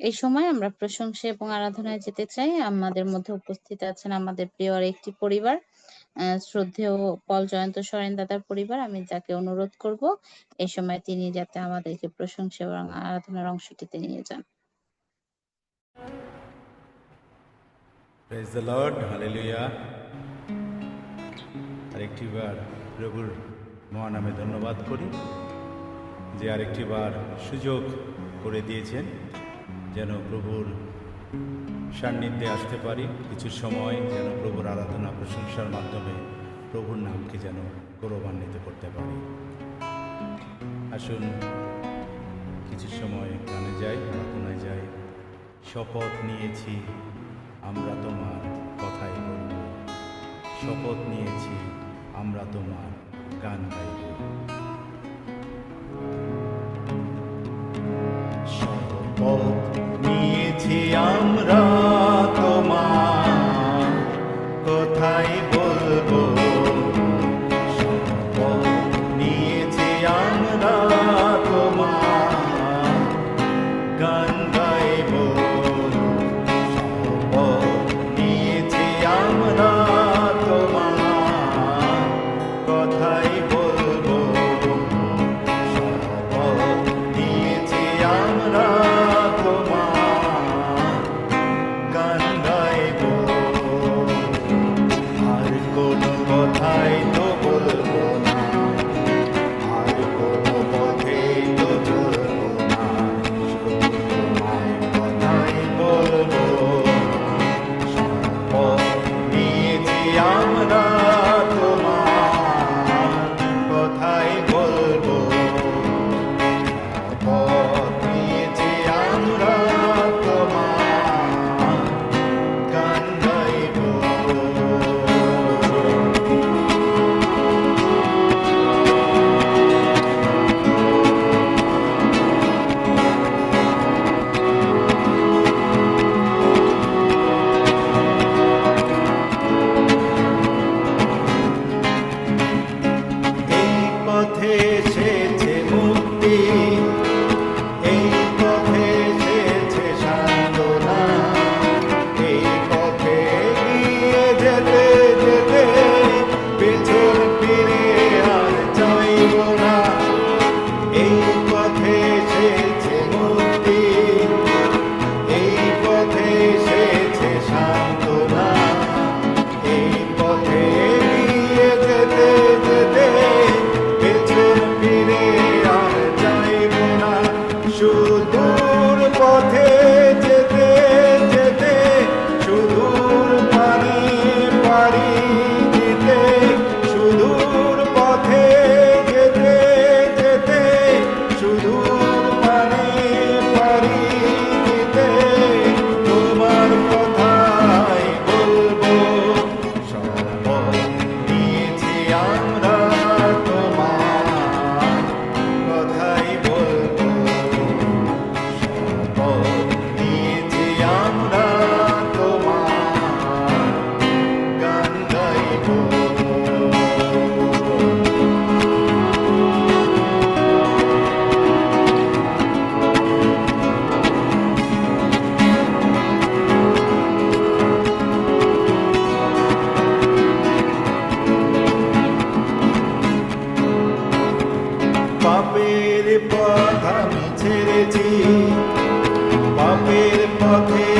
এই সময় আমরা প্রশংসা এবং আরাধনায় যেতে চাই। আমাদের মধ্যে উপস্থিত আছেন আমাদের প্রিয় আরেকটি পরিবার। শ্রদ্ধেয় পল জয়ন্ত সরেন দাদার পরিবার। আমি তাকে অনুরোধ করব এই সময় তিনি যাতে আমাদেরকে প্রশংসা এবং আরাধনার অংশটিতে নিয়ে যান। প্রেজ দ্য লর্ড হালেলুয়া আরেকটিবার প্রভুর মহানামে ধন্যবাদ করি যে আরেকটিবার সুযোগ করে দিয়েছেন যেন প্রভুর সান্নিধ্যে আসতে পারি। কিছু সময় যেন প্রভুর আরাধনা প্রশংসার মাধ্যমে প্রভুর নামকে যেন গৌরবান্বিত করতে পারি। আসুন, কিছু সময় গানে যাই, আরাধনায় যাই। শপথ নিয়েছি, আমরা তোমার কথাই বলব। শপথ নিয়েছি, আমরা তোমার গান গাইব। শপথ কথাই বলব। পথে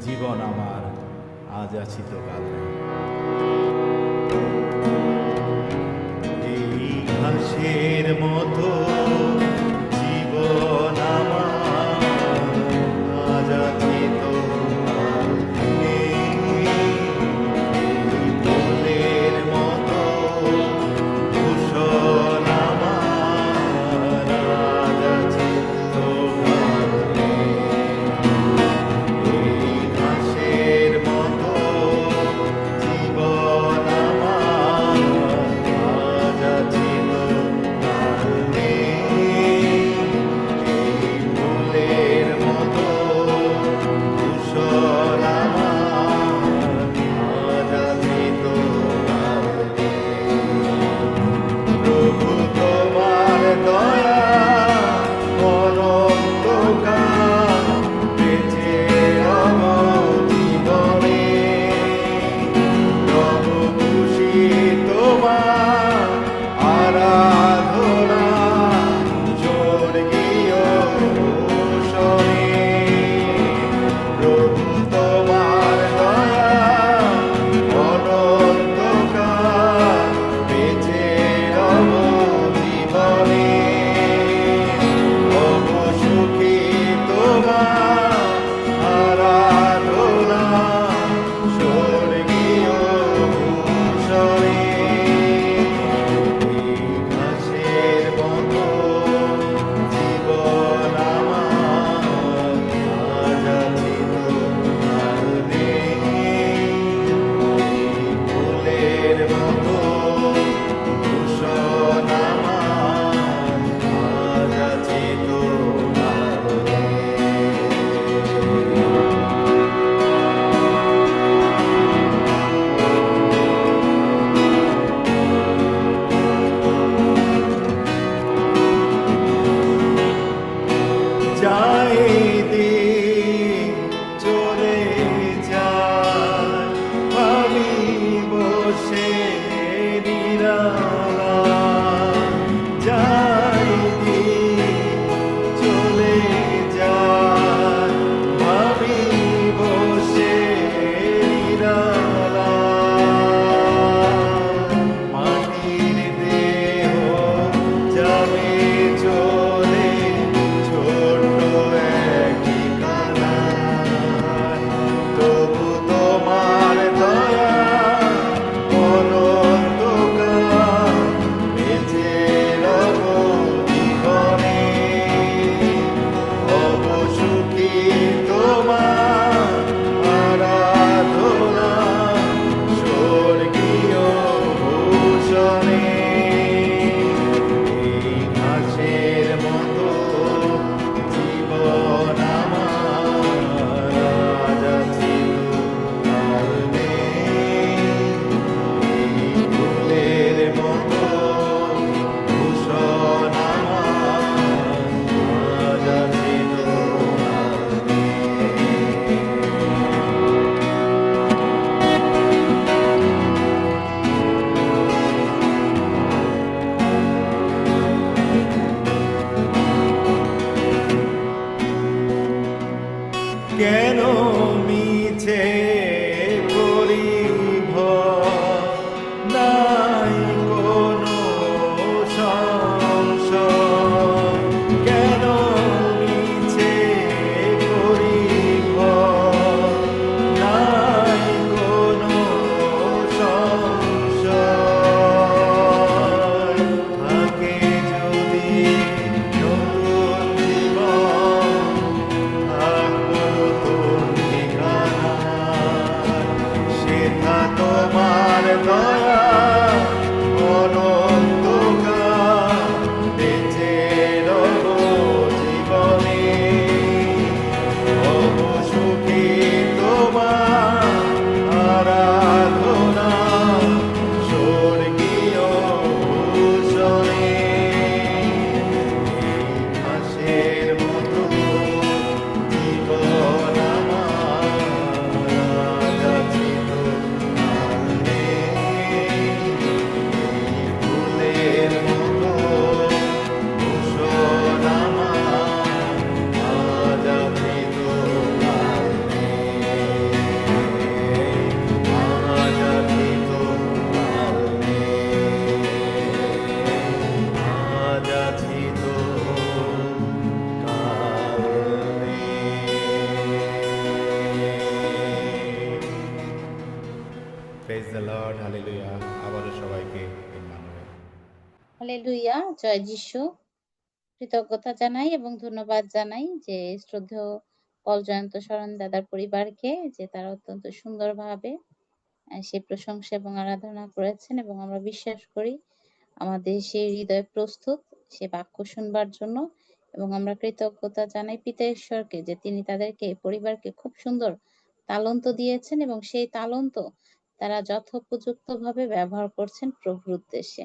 জীবন আমার আজ আছি তো কাল again. জয় যিশু। কৃতজ্ঞতা জানাই এবং ধন্যবাদ জানাই যে শ্রদ্ধেয় পল জয়ন্ত শরণ দাদার পরিবারকে, যে তারা অত্যন্ত সুন্দরভাবে সে প্রশংসা এবং আরাধনা করেছেন এবং আমরা বিশ্বাস করি আমাদের সেই হৃদয় প্রস্তুত সে বাক্য শুনবার জন্য এবং আমরা কৃতজ্ঞতা জানাই পিতা ঈশ্বরকে যে তিনি তাদেরকে, পরিবারকে খুব সুন্দর তালন্ত দিয়েছেন এবং সেই তালন্ত তারা যথোপযুক্ত ভাবে ব্যবহার করছেন প্রভুর উদ্দেশ্যে।